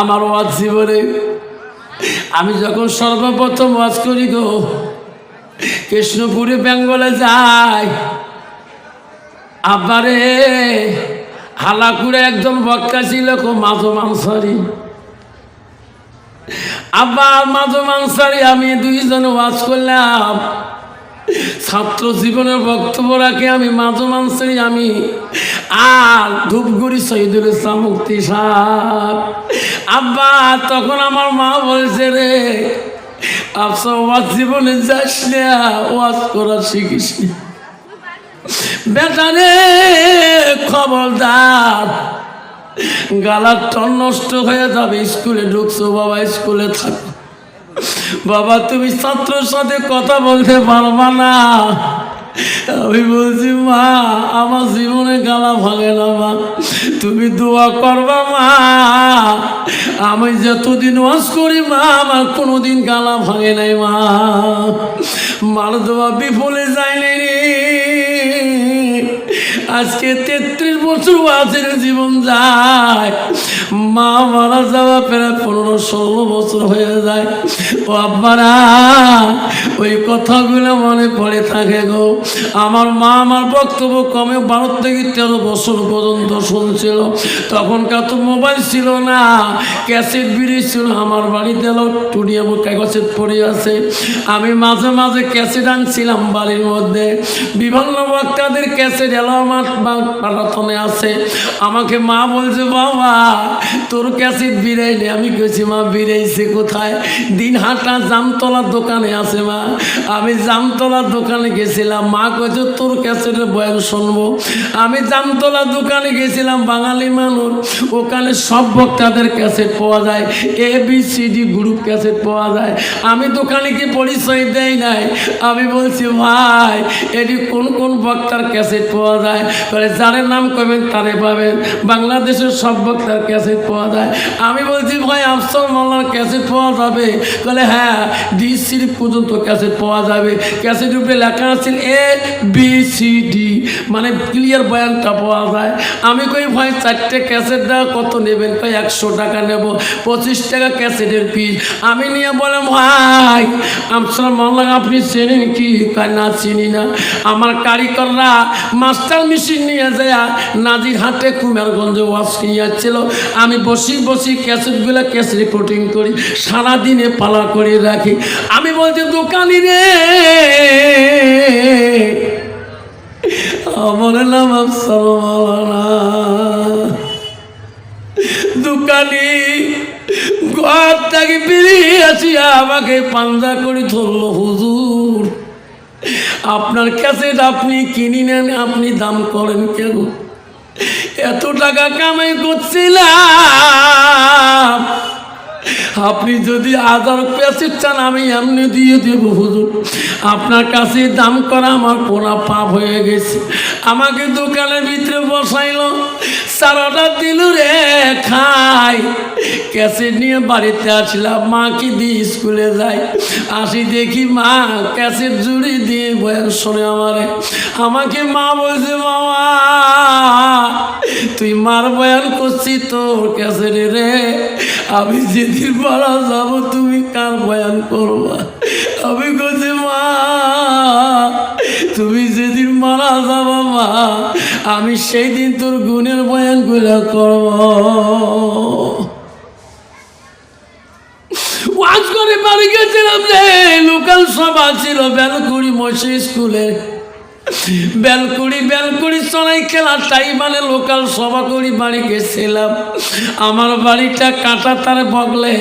আমার ওয়াজ জীবনে। আমি যখন সর্বপ্রথম ওয়াজ করি গো, কৃষ্ণপুরে বেঙ্গলে যাই আবারে হালাকুড়ে একজন বক্কা ছিল কো মাঝো মাংসারি। আব্বা, মাঝো মাংসারি আমি দুইজন ওয়াজ করলাম। ছাত্র জীবনের বক্তব্য রাখে আমি, মাঝো মাংসারি আমি। আর ধূপগুড়ি শহীদুল ইসলাম মুক্তি সাহ আব্বা, তখন আমার মা বলছে রে, আফসা, ওয়াজ জীবনে যাস না, ওয়াজ করা শিখিস না। বেটারে খবরদার। গালার টন নষ্ট হয়ে যাবে, স্কুলে ঢুকছো, বাবা, স্কুলে থাকো। বাবা, তুমি ছাত্রর সাথে কথা বলতে পারবা না। আমি বলছি, মা, আমার জীবনে গালা ভাঙে না, মা। তুমি দোয়া করবা, মা। আমি যতদিন ওয়াজ করি, মা, আমার কোনোদিন গালা ভাঙে নাই, মা। মার দোয়া বিফলে যায় নাই রে। আজকে তেত্রিশ বছর ওয়াজের জীবন যায়। মা মারা যাওয়া প্রায় পনেরো ষোলো বছর হয়ে যায়। ও আব্বারা, ওই কথাগুলো মনে পড়ে থাকে গো। আমার মা আমার বক্তব্য কমে বারো থেকে তেরো বছর পর্যন্ত শুনছিল। তখনকার তো মোবাইল ছিল না, ক্যাসেট বিড়ি ছিল, আমার বাড়িতে টুডিয়া কাগজের পড়ে আছে। আমি মাঝে মাঝে ক্যাসেট আনছিলাম বাড়ির মধ্যে। বিভিন্ন বক্তাদের ক্যাসেট এলো আমার পাঠাতনে আছে। আমাকে মা বলছে, বাবা, তোর ক্যাসেট বিরাইলে আমি কেছি মা বিরাইছে কোথায়? দিন হাঁটা জামতলার দোকানে আছে, মা। আমি জামতলার দোকানে গেছিলাম। মা কয়েছে তোর ক্যাসেটের বয়ান শুনব? আমি জামতলার দোকানে গেছিলাম, বাঙালি মানুষ। ওখানে সব বক্তাদের ক্যাসেট পাওয়া যায়। A B C D group cassette পাওয়া যায়। আমি দোকানে কি পরিচয় দেই নাই। আমি বলছি, ভাই, এটি কোন কোন বক্তার ক্যাসেট পাওয়া যায়? বলে যারের নাম করবেন তারে পাবেন। বাংলাদেশের সব বক্তার ক্যাসেট পাওয়া যায়। আমি বলছি, ভাই, আফসর মাল্লার ক্যাসেট পাওয়া যাবে? বলে হ্যাঁ ডি সি পর্যন্ত ক্যাসেট পাওয়া যাবে। ক্যাসেট উপরে লেখা আছে, এ বি সি ডি মানে ক্লিয়ার বয়ানটা পাওয়া যায়। আমি কই, ভাই, চারটে ক্যাসেট দেওয়া কত নেবেন? কই, একশো টাকা নেব, পঁচিশ টাকা ক্যাসেটের পিস আমি নিয়ে বলে ভাই, আফসর মাল্লা আপনি চেনেন কি? না, চিনি না। আমার কারিগররা মাস্টার মেশিন নিয়ে যায়, নাজির হাটে কুমারগঞ্জে ওয়াশ যাচ্ছিল আমি বসি বসি ক্যাসেটগুলো ক্যাস রিপোর্টিং করি, সারাদিনে পালা করে রাখি। আমি বলছি, দোকানি রে! আমার নাম আফসার দোকানি ঘর থেকে বেরিয়ে আসিয়া আমাকে পাঞ্জা করে ধরলো হুজুর। আপনার ক্যাসেট আপনি কিনি নেন, আপনি দাম করেন কেন? এত টাকা কামাই করছিলাম। আপনি যদি আদার প্যাসেট চান, আমি এমনি দিয়ে দেব, হুজুর। আপনার কাছে দাম করা আমার পোড়া পাপ হয়ে গেছে। আমাকে দোকানের ভিতরে বসাইল। সারাটা দিল রে খাই। ক্যাসেট নিয়ে বাড়িতে আসলাম মাকে দিয়ে স্কুলে যাই আসি দেখি মা ক্যাসেট জুড়ি দিয়ে বয়ান শোনে আমারে। আমাকে মা বলছে, মামা, তুই মার বয়ান করছি তোর ক্যাসেটে রে। আমি যেদিন মারা যাব, তুমি কার বয়ান করবা? আমি বলছি, মা, তুমি যেদিন মারা যাব মা, আমি সেই দিন তোর গুণের বয়ানগুলো করব। ওয়াজ করে বাড়ি গেছিলাম রে, লোকাল সভা ছিল, বেলকুড়ি মসি স্কুলে বেলকুড়ি বেলকুড়ি চড়াই খেলা, তাই মানে লোকাল সভা করি বাড়ি গেছিলাম। আমার বাড়িটা কাটা তার বগলে,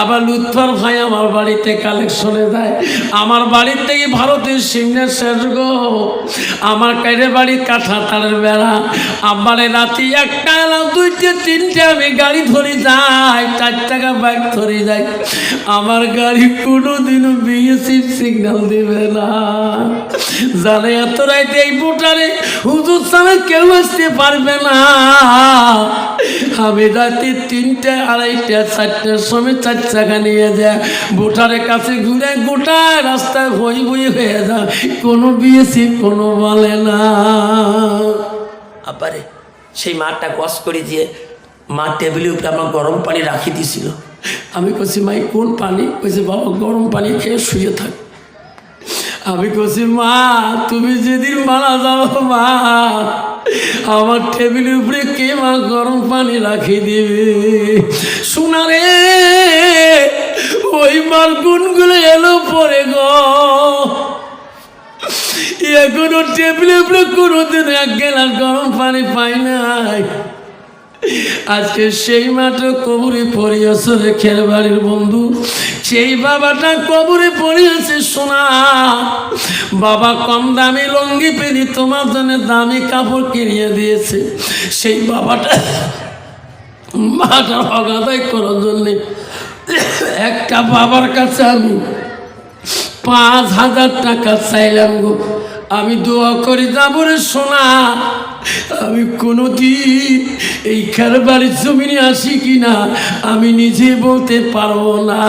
আবার লুৎফর ভাই আমার বাড়িতে কালেকশনে যায় আমার বাড়ির থেকে ভারতের সিংহের শেষ গো। আমার কাইরে বাড়ি কাঠা তারের বেড়া। আমার রাতি একটা এলাম দুইটে, তিনটে, আমি গাড়ি ধরে যাই, চার টাকা বাইক ধরে যাই। আমার গাড়ি কোনোদিনও বিএসি সিগন্যাল দিবে না। জানে এত রাইতে এই বোটারে হুজুর ছাড়া কেউ আসতে পারবে না। আমি রাতে তিনটে আড়াইটা চারটার সময় চার চাকা নিয়ে যায় বোটারের কাছে ঘুরে গোটা রাস্তায় বই বই হয়ে যায় কোনো বিয়েছি কোনো বলে না। আব্বারে সেই মাঠটা গস করে দিয়ে মা টেবিলের উপরে আমার গরম পানি রাখি দিছিল। আমি কছি মাই কোন পানি? কইছে বাবা গরম পানি খেয়ে শুয়ে থাক। আমি কছি মা, তুমি যেদিন মারা যাও, মা, আমার টেবিলের উপরে কে মা গরম পানি রাখি দিবে? শোনা রে, ওই মার গুনগুলো এলো পরে গো। এখনও টেবিলের উপরে কোনোদিন এক গেলাস গরম পানি পাই নাই। আজকে সেই মাঠে কবরে পড়িয়াছে রেখের বাড়ির বন্ধু। সেই বাবাটা কবরে পড়িয়েছে সোনা। বাবা কম দামি লঙ্গি পেরি তোমার জন্য দামি কাপড় কিনিয়ে দিয়েছে। সেই বাবাটা মাটা অগাদাই করার জন্যে একটা বাবার কাছে আমি পাঁচ হাজার টাকা চাইলাম গো। আমি দোয়া করি যাব রে সোনা, আমি কোনোদিন এই বাড়ির জমিনে আসি কি না আমি নিজে বলতে পারব না।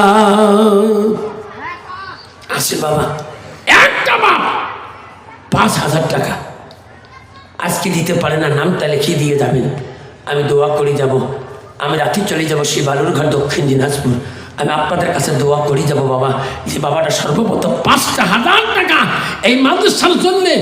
আসে বাবা, একটা বাপ পাঁচ হাজার টাকা। আজকে দিতে পারে না, নামটা লিখিয়ে দিয়ে যাবেন। আমি দোয়া করে যাব, আমি রাতে চলে যাব সেই বালুরঘাট দক্ষিণ দিনাজপুর। আমি আপনাদের কাছে দোয়া করি যাব, বাবা। যে বাবাটা সর্বপ্রথম পাঁচটা হাজার টাকা এই মাদ্রাসার জন্যে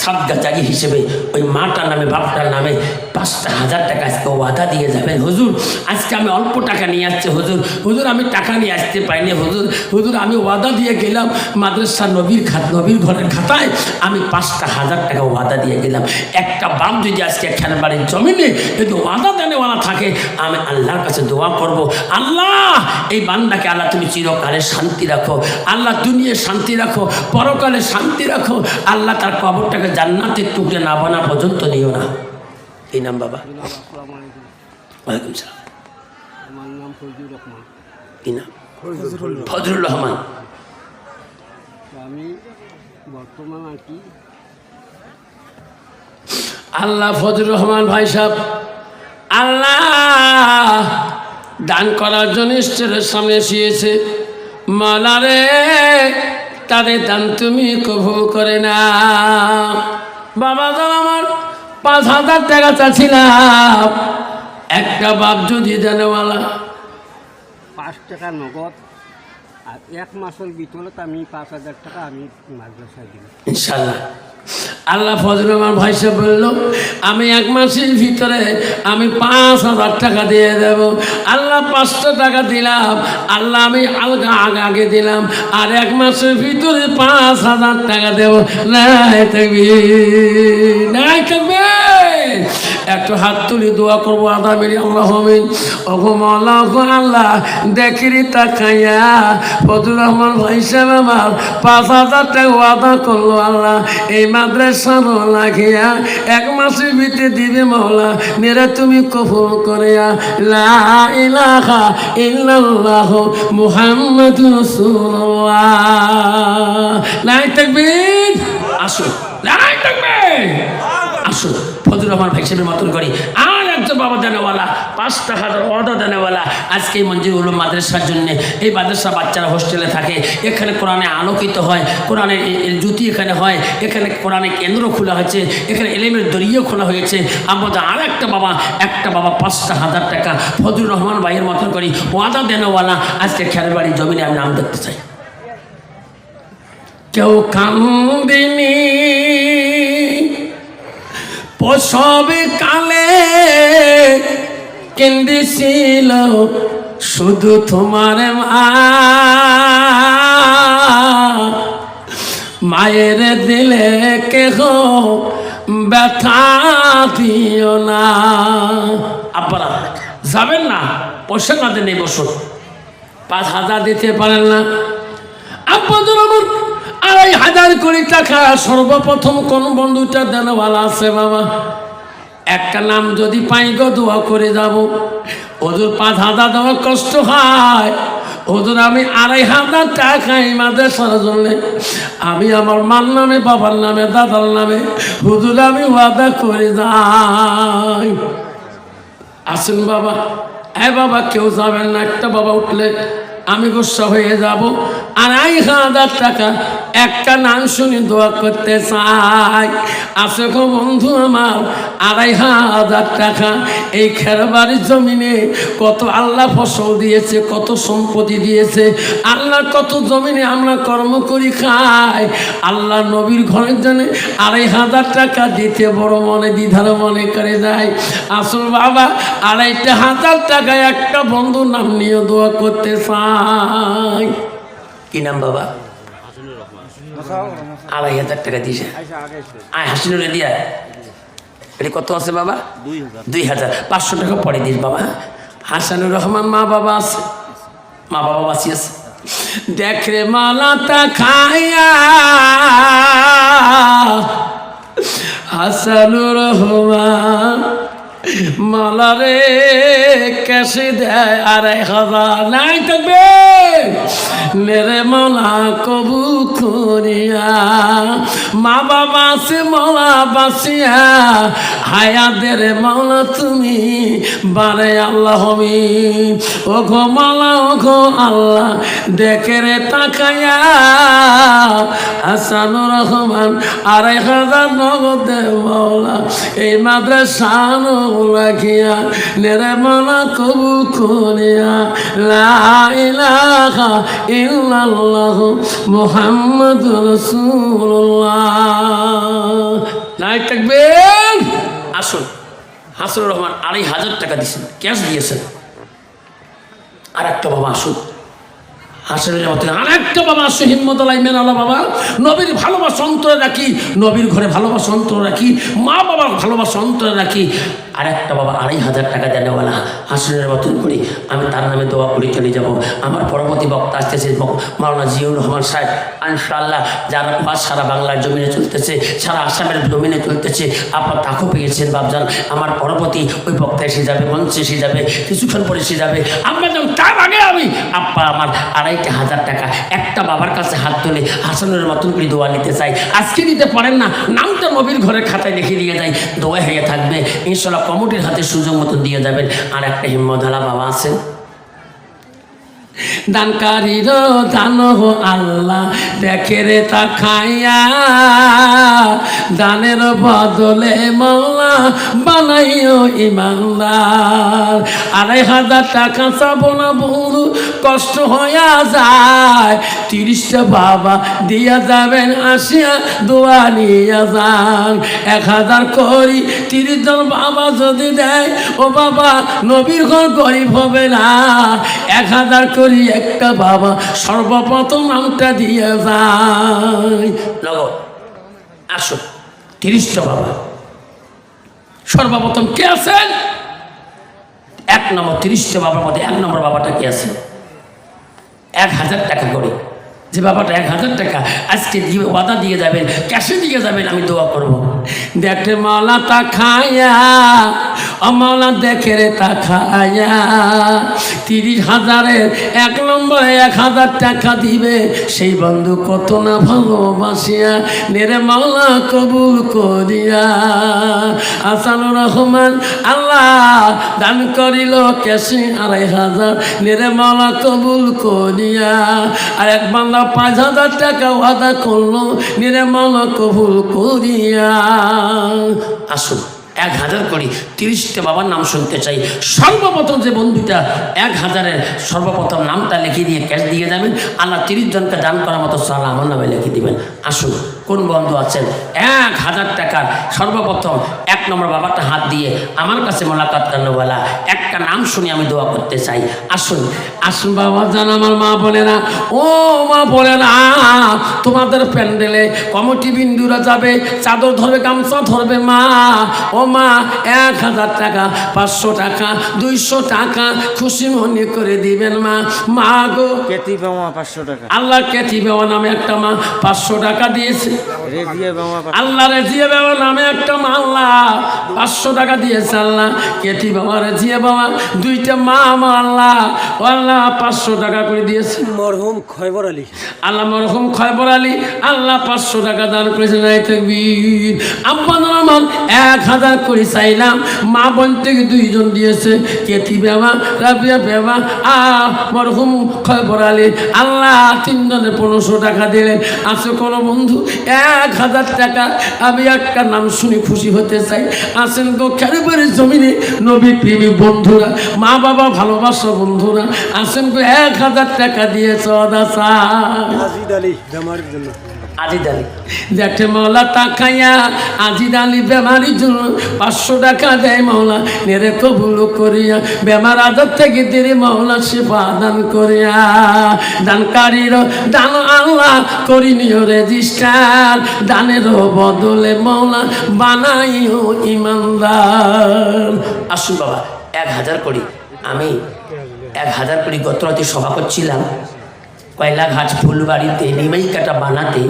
সাদগা জারি হিসেবে ওই মাটার নামে, বাপটার নামে পাঁচটা হাজার টাকা আজকে ওয়াদা দিয়ে যাবেন। হুজুর, আজকে আমি অল্প টাকা নিয়ে আসছি, হুজুর। হুজুর, আমি টাকা নিয়ে আসতে পাইনি হুজুর। হুজুর, আমি ওয়াদা দিয়ে গেলাম মাদ্রাসা নবীর খাত নবীর ঘরের খাতায়। আমি পাঁচটা হাজার টাকা ওয়াদা দিয়ে গেলাম। একটা বাপ যদি আজকে খেলার বাড়ির জমিনে যদি ওয়াদা দেনেওয়ালা থাকে, আমি আল্লাহর কাছে দোয়া করব। আল্লাহ, এই বান্দাকে আল্লাহ তুমি চিরকালে শান্তি রাখো? আল্লাহ দুনিয়ে শান্তি রাখো পরকালে শান্তি রাখো। আল্লাহ তার কবরটাকে জান্নাতের টুকরে না বানা পর্যন্ত নিও না। এই নাম বাবা। ওয়ালাইকুম সালাম। আমার নাম ফজলুর রহমান। কি নাম? ফজলুর রহমান। আমি বর্তমান আর কি? আল্লাহ ফজলুর রহমান ভাই সাহেব। আল্লাহ! দান করার জন্য ঈশ্বরের সামনে এসেছে মালারে তাদের দান তুমি কবুল করে না বাবা দাম আমার পাঁচ হাজার টাকা চাচ্ছিলাম। একটা বাপ যদি জানেওয়ালা পাঁচ টাকা নগদ আর এক মাসের ভিতরে আমি পাঁচ হাজার টাকা আমি মাদ্রাসায় দিলাম। ইনশাল্লাহ। আল্লাহ ফজল আমার ভাই সাহেব বলল, আমি এক মাসের ভিতরে আমি পাঁচ হাজার টাকা দিয়ে দেব। আল্লাহ পাঁচশো টাকা দিলাম, আল্লাহ আমি আলগা আগে আগে দিলাম, আর এক মাসের ভিতরে পাঁচ হাজার টাকা দেব। নাই থাকবি নাই থাকবে একটু হাত তুলি দোয়া করব, আদা মেরি আল্লাহ হমিন ওগো মাল্লাহ ওগো আল্লাহ, দেখিরি তাকাইয়া ফজুর রহমান ভাই সাহেব আমার পাঁচ হাজার টাকা ওয়াদা করল আল্লাহ। এই মাদ্রাসা লাগিয়া এক মাসের ভিতরে দিবে মহলা। মেরা তুমি কফল করিয়া, লা ইলাহা রাসূলুল্লাহ। লাই তাকবীর। আসো। লাই তাকবীর। আসো। ফজর রহমান ভাই সাহেবের মতন করি। বাবা দেনেওয়ালা, পাঁচটা হাজার অর্ডার দেনেওয়ালা। আজকে এই মঞ্জির উলুম মাদ্রাসার জন্য, এই মাদ্রাসা বাচ্চারা হোস্টেলে থাকে, এখানে কোরআনে আলোকিত হয়, কোরআনের জুতি এখানে হয়, এখানে কোরআনে কেন্দ্র খোলা হয়েছে, এখানে এলেমের দরিয়ে খোলা হয়েছে। আমাদের আর একটা বাবা একটা বাবা পাঁচটা হাজার টাকা ফজলুর রহমান ভাইয়ের মতন করি, ওয়াদা দেনেওয়ালা। আজকে খেয়াল বাড়ি জমিনে আমি নাম দেখতে চাই। কেউ কান্দিনী প্রসবে কালে কেন্দেছিল শুধু তোমার মা। মায়ের দিলে কেহ ব্যথা দিও না। আপনারা যাবেন না, পয়সা না দেন বসুন পাঁচ হাজার দিতে পারেন না। আপনাদের আমার, আড়াই হাজার কোটি টাকা সর্বপ্রথম কোন বন্ধুটা দেনওয়ালা আছে বাবা। একটা নাম যদি পাই গো, দোয়া করে যাব। ওদের পাঁচ হাজার দেওয়া কষ্ট হয়। ওদের আমি আড়াই হাজার টাকা এই মাদ্রাসার জন্য। আমি আমার মার নামে, বাবার নামে, দাদার নামে, হুজুর, আমি ওয়াদা করে যাই। আসেন বাবা। এ বাবা, কেউ যাবেন না। একটা বাবা উঠলে আমি গুসা হয়ে যাব। আড়াই হাজার টাকা, একটা নাম শুনে দোয়া করতে চাই। আছে গো বন্ধু আমার, আড়াই হাজার টাকা, এই খেরবাড়ির জমিনে কত আল্লাহ ফসল দিয়েছে, কত সম্পত্তি দিয়েছে, আল্লাহ কত জমিনে আমরা কর্ম করি খাই। আল্লাহ নবীর ঘরের জন্য আড়াই হাজার টাকা দিতে বড় মনে, দ্বিধার মনে করে যায়। আসল বাবা, আড়াইটা হাজার টাকায় একটা বন্ধুর নাম নিয়ে দোয়া করতে চাই। কি নাম বাবা? হাজার টাকা দিয়েছে। আয় দিয়া। কত আছে বাবা? দুই হাজার। পাঁচশো টাকা পরে বাবা। হাসানুর রহমান মা বাবা আছে। মা বাবা দেখ রে মালাটা খাইয়া হাসানুর রহমান মালা রে। কেসে দেয় আড়াই হাজার। নাই থাকবে। মেরে মালা কবু করিয়া। মা বাবা আছে, মালা বাসিয়া। হায়াদের মাওলা তুমি, বারে আল্লাহ হবি ও গো মালা ও গো আল্লাহ, দেখে রে তাকায়া হাসানুর রহমান, আড়াই হাজার নগদ দে এই মাদ্রাসা রাখিয়া নেরে মালা কবু করিয়া। লা ইলাহা থাকবেন আসুন। হাসুর রহমান আড়াই হাজার টাকা দিয়েছেন। ক্যাশ দিয়েছেন। আর একটা বাবা আসুন মতো বাবা মেনালা বাবা। নবীর ভালোবাসা অন্তরে রাখি, নবীর ঘরে ভালোবাসা অন্তরে রাখি, মা বাবার ভালোবাসা অন্তরে রাখি। বাবা আড়াই হাজার টাকা দেনেওয়ালা হাসনের মতন করি আমি তার নামে দোয়া করে চলে যাব। আমার পরবর্তী বক্তা আসতেছে মাওলানা জিয়াউর রহমান সাহেব। ইনশাআল্লাহ, যার পাশ সারা বাংলার জমিনে চলতেছে, সারা আসামের জমিনে চলতেছে। আপনার তাকও পেয়েছেন বাবজান আমার পরবর্তী ওই বক্তা এসে যাবে, মঞ্চে এসে যাবে, কিছুক্ষণ পরে এসে যাবে। আমরা যেমন তার আগে আমি আপা আমার আড়াইটা হাজার টাকা। একটা বাবার কাছে হাত তুলে হাসানের মতন করে দোয়া নিতে চাই। আজকে দিতে পারেন না, নামটা নবীর ঘরের খাতায় লিখে দিয়ে যাই। দোয়া হয়ে থাকবে, ইনশাল্লাহ কমিটির হাতে সুযোগ মতো দিয়ে যাবেন। আর একটা হিম্মদালা বাবা আছেন দানকারীর দান আল্লাহ, দেখে রে তা খাইয়া দানের বদলে মৌলা বানাইও ইমানদার। আড়াই হাজার টাকা চাবো না বন্ধু, কষ্ট হইয়া যায়। তিরিশটা বাবা দিয়া যাবেন, আসিয়া দোয়া নিয়ে যান। এক হাজার করি, তিরিশ বাবা যদি দেয়, ও বাবা নবীর ঘর গরিব হবে না। এক হাজার করি একটা বাবা সর্বপ্রথম নামটা দিয়ে যায়। নগদ আসো তিরিশটা বাবা। সর্বপ্রথম কে আছেন? এক নম্বর তিরিশটা বাবার মধ্যে এক নম্বর বাবাটা কে আছে? এক হাজার টাকা করে। যে বাবাটা এক হাজার টাকা আজকে দিয়ে ওয়াদা দিয়ে যাবেন, ক্যাশে দিয়ে যাবেন, আমি দোয়া করব। দেখে মাওলা তা খায়া ও দেখে রে তা খায়া, তিরিশ হাজারের এক নম্বরে এক হাজার টাকা দিবে। সেই বন্ধু কত না ভালোবাসিয়া, নেরে মাওলা কবুল করিয়া। আসানুর রহমান আল্লাহ দান করিল কেসে আড়াই হাজার, নেরে মাওলা কবুল করিয়া। আর এক বাংলা পাঁচ হাজার টাকা ওয়াদা করল নিরে মল কবুল করিয়া। আসুন, এক হাজার করি, তিরিশটা বাবার নাম শুনতে চাই। সর্বপ্রথম যে বন্ধুটা এক হাজারের সর্বপ্রথম নামটা লিখে দিয়ে ক্যাশ দিয়ে যাবেন। আল্লাহ তিরিশ জনকে দান করার মতো সাল আমার নামে লিখে দিবেন। আসুন। কোন বন্ধু আছেন? এক হাজার টাকার সর্বপ্রথম এক নম্বর বাবাটা হাত দিয়ে আমার কাছে মোলাকাত কান্নওয়ালা একটা নাম শুনে আমি দোয়া করতে চাই। আসুন। আসুন বাবা জান আমার মা বোনেরা। ও মা বলে বোনেরা তোমাদের প্যান্ডেলে কমিটি বিন্দুরা যাবে চাদর ধরবে গামছা ধরবে মা। ও মা এক হাজার টাকা পাঁচশো টাকা দুইশো টাকা খুশি মনে করে দিবেন মা। মা গো। কেতি বাবা পাঁচশো টাকা। আল্লাহ কেথি বাবা নামে একটা মা পাঁচশো টাকা দিয়েছে। রেজিয়া বাবা আল্লাহ রেজিয়ে বাবা নামে একটা মাল্লা। পাঁচশো টাকা দিয়েছে আল্লাহ। কেটি বাবা রেজিয়ে বাবা দুইটা মা আমার আল্লাহ আল্লাহ পাঁচশো টাকা করে দিয়েছে। মরহুম খয়বর আলী। আল্লাহ মরহুম খয়বর আলী। আল্লাহ পাঁচশো টাকা দান করেছেন নাই তকবীর। আব্বা আমার এক হাজার করে চাইলাম। মা বোন থেকে দুইজন দিয়েছে। কেতি বেমা রাবিয়া বেমা আ মরহুম খয়বর আলী। আল্লাহ তিনজনে পনেরোশো টাকা দিলেন। আছে কোনো বন্ধু? এক হাজার টাকা। আমি একটা নাম শুনে খুশি হতে চাই। আসেন গো খেরবারের জমিনে নবী প্রেমী বন্ধুরা, মা বাবা ভালোবাসা বন্ধুরা, আসেন গো এক হাজার টাকা আলী বেমারির জন্য। আজিদ আলী। দেখে মাওলা তাকাইয়া আজিদ আলী বেমারির জন্য পাঁচশো টাকা দেয় মাওলা নেরে কবুল করিয়া বেমার আদর থেকে দেরে মাওলা সেবা দান করিয়া। দানকারীর দান আল্লাহ করিনিও রেজিস্টার দানের বদলে মাওলা বানাইও ইমানদার। আসুন বাবা এক হাজার করি। আমি এক হাজার করি গত রাতে সভা করছিলাম। কয়লাঘাট ফুলবাড়িতে নিমাই কাটা বানাতে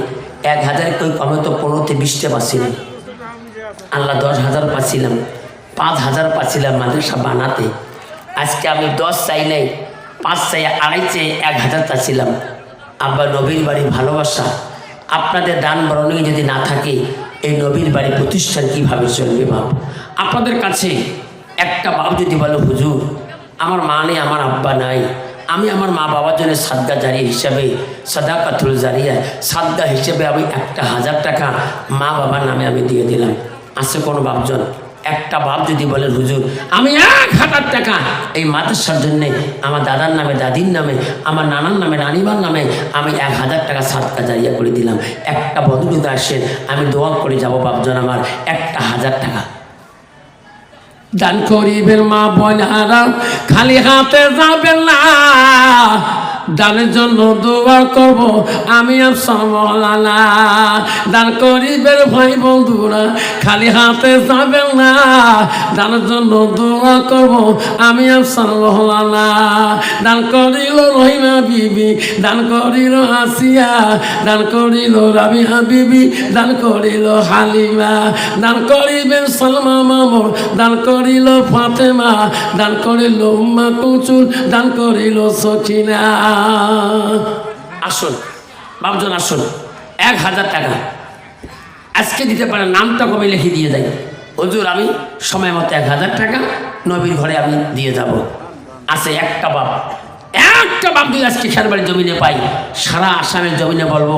এক হাজার কই কমে তো পনেরোতে বিশটা পাচ্ছিলাম আল্লাহ দশ হাজার পাচ্ছিলাম পাঁচ হাজার পাচ্ছিলাম মাদ্রাসা বানাতে। আজকে আমি দশ চাই নাই, পাঁচ চাই আড়াই চাই এক হাজার চাচ্ছিলাম আব্বা নবীর বাড়ি ভালোবাসা, আপনাদের দান বরণে যদি না থাকে, এই নবীর বাড়ি প্রতিষ্ঠান কীভাবে চলবে বাপ? আপনাদের কাছে একটা বাপ যদি বলো, হুজুর, আমার মা নেই, আমার আব্বা নাই। আমি আমার মা বাবার জন্য সাদ্দা জারি হিসাবে সাদা কাতুল জারিয়া সাদ্দা হিসেবে আমি একটা হাজার টাকা মা বাবার নামে আমি দিয়ে দিলাম। আছে কোনো বাপজন? একটা বাপ যদি বলেন হুজুর, আমি এক হাজার টাকা এই মাদ্রাসার জন্যে, আমার দাদার নামে, দাদির নামে, আমার নানার নামে, রানিমার নামে, আমি এক হাজার টাকা সাতটা জারিয়া করে দিলাম। একটা বন্ধু আসেন আমি দোয়া করে যাব বাপজন আমার, একটা হাজার টাকা। দান করিবেন মা বোনারা খালি হাতে যাবেন না। দানের জন্য দোয়া করব। আমি মৌলানা দান করিবেন ভাই বন্ধুরা, খালি হাতে যাবেন না। দানের জন্য দোয়া করব। আমি মৌলানা দান করিল রহিমা বিবি, দান করিল আসিয়া, দান করিল রাবি হাবিবি দান করিল হালিমা। দান করিবেন সালমা মামুর, দান করিল ফাতেমা, দান করিল উম্মা কুচুর, দান করিল সখিনা। আসুন বাবজন আসুন। এক হাজার টাকা। আজকে দিতে পারে নামটা কবে লিখে দিয়ে যাই। হজুর, আমি সময় মতো এক হাজার টাকা নবীর ঘরে আমি দিয়ে যাব। আছে একটা বাপ। একটা যদি আজকে খেরবাড়ির জমিনে পাই সারা আসামের জমিনে বলব,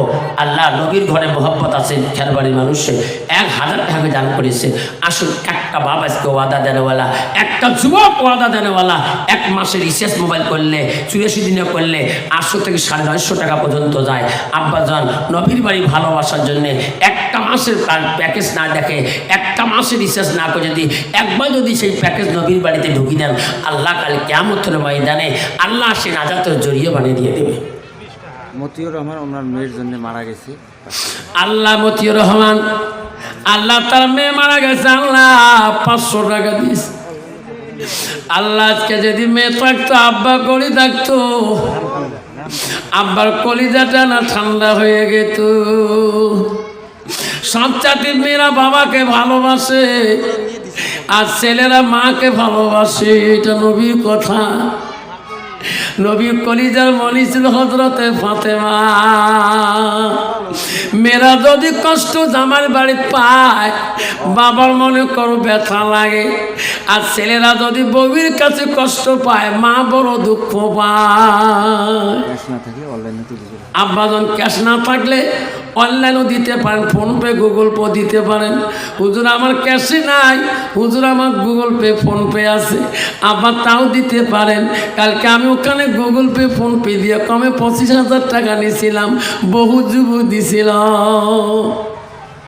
আল্লাহ নবীর ঘরে মোহব্বত আছে খেরবাড়ির মানুষে এক হাজার টাকা দান করেছে। আসুন, একটা বাপ আজকে ওয়াদা দেনওয়ালা, একটা যুবক ওয়াদা দেনওয়ালা, এক মাসের রিচার্জ মোবাইল করলে, চুরাশি দিনে করলে, আটশো থেকে সাড়ে নয়শো টাকা পর্যন্ত যায়। আব্বাজান নবীর বাড়ি ভালোবাসার জন্যে একটা মাসের প্যাকেজ না দেখে, একটা মাসের রিচার্জ না করে যদি একবার যদি সেই প্যাকেজ নবীর বাড়িতে ঢুকি দেন, আল্লাহ কাল কেমতের ময়দানে, আল্লাহ সে নাজাতের জড়িয়ে বানিয়ে দিয়ে দেবে। মতিউর রহমান ওনার মেয়ের জন্য মারা গেছে। আল্লাহ মতিউর রহমান আল্লাহ তার মেয়ে মারা গেছে আল্লাহ পাঁচশো টাকা দিস আল্লাহ আজকে যদি মেয়ে থাকতো আব্বা কলি থাকতো আব্বার কলিজাটা না ঠান্ডা হয়ে গেত। সব চাকরির মেয়েরা বাবাকে ভালোবাসে আর ছেলেরা মাকে ভালোবাসে এটা নবীর কথা। নবী কলিজার মনি ছিল হজরতে ফাতেমা। মেয়েরা যদি কষ্ট জামার বাড়ি পায় বাবার মনে করো ব্যথা লাগে। আর ছেলেরা যদি বউয়ের কাছে কষ্ট পায় মা বড় দুঃখ পায়। আব্বাজন ক্যাশ না থাকলে অনলাইনও দিতে পারেন, ফোনপে, গুগল পে দিতে পারেন। হুজুর, আমার ক্যাশে নাই। হুজুর, আমার গুগল পে, ফোনপে আছে। আবার তাও দিতে পারেন। কালকে আমি ওখানে গুগল পে, ফোনপে দিয়ে কমে পঁচিশ হাজার টাকা নিয়েছিলাম, বহু যুবক দিছিলাম